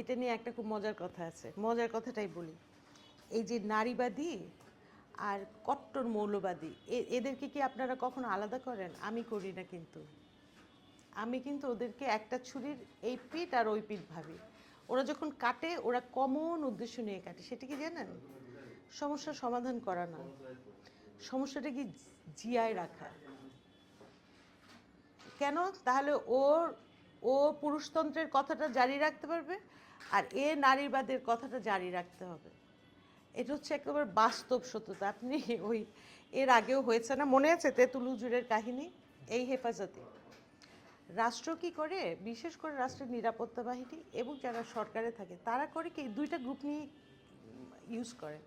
এটা নিয়ে একটা খুব মজার কথা আছে। মজার কথাটাই বলি। এই যে নারীবাদী আর কট্টর মৌলবাদী এদেরকে কি আপনারা কখনো আলাদা করেন? আমি করি না কিন্তু। আমি কিন্তু ওদেরকে একটা ছুরির এই পিঠ আর ওই পিঠ ভাবি। ওরা যখন কাটে, ওরা কমন উদ্দেশ্য নিয়ে কাটে। সেটা কি জানেন? সমস্যার সমাধান করা না। সমস্যাটা কি জিয়ায় রাখা। কেন? তাহলে ওর ও পুরুষতন্ত্রের কথাটা জারি রাখতে পারবে আর এ নারীবাদের কথাটা জারি রাখতে হবে। এটা হচ্ছে একেবারে বাস্তব সত্যতা। আপনি ওই এর আগেও হয়েছে না? মনে আছে তেঁতুল হুজুরের কাহিনী? এই হেফাজতে। রাষ্ট্র কি করে? বিশেষ করে রাষ্ট্রের নিরাপত্তা বাহিনী এবং যারা সরকারে থাকে, তারা করে কি দুইটা গ্রুপ নিয়ে ইউজ করে?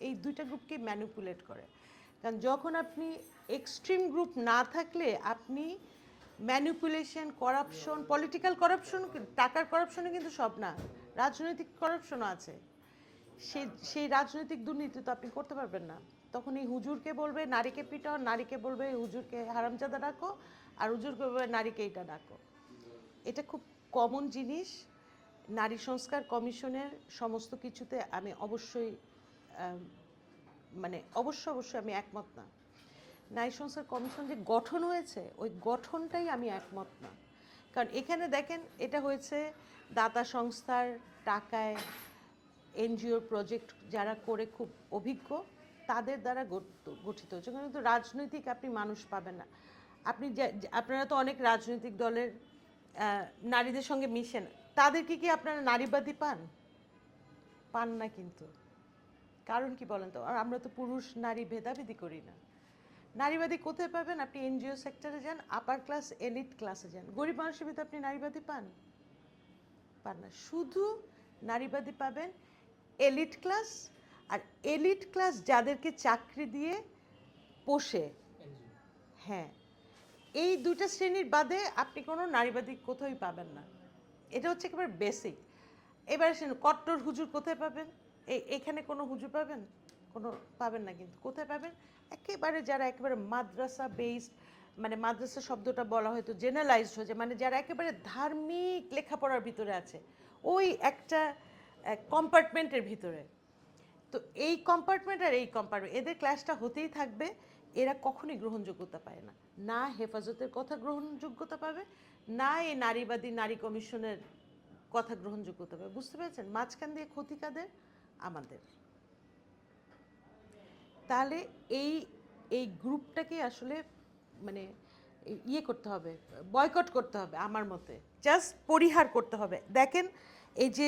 এই দুইটা গ্রুপকে ম্যানিপুলেট করে। কারণ যখন আপনি এক্সট্রিম গ্রুপ না থাকলে আপনি ম্যানিপুলেশন করাপশন পলিটিক্যাল করাপশন টাকার করাপশনও কিন্তু সব না, রাজনৈতিক করাপশনও আছে। সেই সেই রাজনৈতিক দুর্নীতি তো আপনি করতে পারবেন না। তখন এই হুজুরকে বলবে, নারীকে পিটাও, নারীকে বলবে হুজুরকে হারামজাদা ডাকো, আর হুজুরকে বলবে, নারীকে এটা ডাকো। এটা খুব কমন জিনিস। নারী সংস্কার কমিশনের সমস্ত কিছুতে আমি অবশ্যই মানে অবশ্য অবশ্যই আমি একমত না। নারী সংস্কার কমিশন যে গঠন হয়েছে, ওই গঠনটাই আমি একমত না। কারণ এখানে দেখেন, এটা হয়েছে দাতা সংস্থার টাকায় এনজিওর প্রজেক্ট যারা করে খুব অভিজ্ঞ, তাদের দ্বারা গঠিত- হচ্ছে কিন্তু রাজনৈতিক আপনি মানুষ পাবেন না। আপনি আপনারা তো অনেক রাজনৈতিক দলের নারীদের সঙ্গে মিশেন। তাদেরকে কি আপনারা নারীবাদী পান? পান না কিন্তু। কারণ কি বলেন তো? আমরা তো পুরুষ নারী ভেদাভেদি করি না। নারীবাদী কোথায় পাবেন? আপনি এনজিও সেক্টরে যান আপার ক্লাস এলিট ক্লাসে যান। গরিব মানুষের ভিতরে আপনি নারীবাদী পান? পান না। শুধু নারীবাদী পাবেন এলিট ক্লাস আর এলিট ক্লাস যাদেরকে চাকরি দিয়ে পোষে। হ্যাঁ। এই দুইটা শ্রেণির বাদে আপনি কোনো নারীবাদী কোথাওই পাবেন না। এটা হচ্ছে একেবারে বেসিক এবার কট্টর হুজুর কোথায় পাবেন? এখানে কোনো হুজুর পাবেন? কোনো পাবেন না কিন্তু। কোথায় পাবেন? একেবারে যারা একেবারে মাদ্রাসা বেসড মানে মাদ্রাসা শব্দটা বলা হয়তো জেনারেলাইজড হয়েছে মানে যারা একেবারে ধার্মিক লেখাপড়ার ভিতরে আছে, ওই একটা কম্পার্টমেন্টের ভিতরে। তো এই কম্পার্টমেন্ট আর এই কম্পার্টমেন্ট এদের ক্লাসটা হতেই থাকবে, এরা কখনই গ্রহণযোগ্যতা পায় না। না হেফাজতের কথা গ্রহণযোগ্যতা পাবে, না এই নারীবাদী, নারী কমিশনের কথা গ্রহণযোগ্যতা পাবে। বুঝতে পেরেছেন? মাঝখান দিয়ে ক্ষতি কাদের? আমাদের। তাহলে এই এই গ্রুপটাকে আসলে মানে ইয়ে করতে হবে, বয়কট করতে হবে আমার মতে। জাস্ট পরিহার করতে হবে। দেখেন, এই যে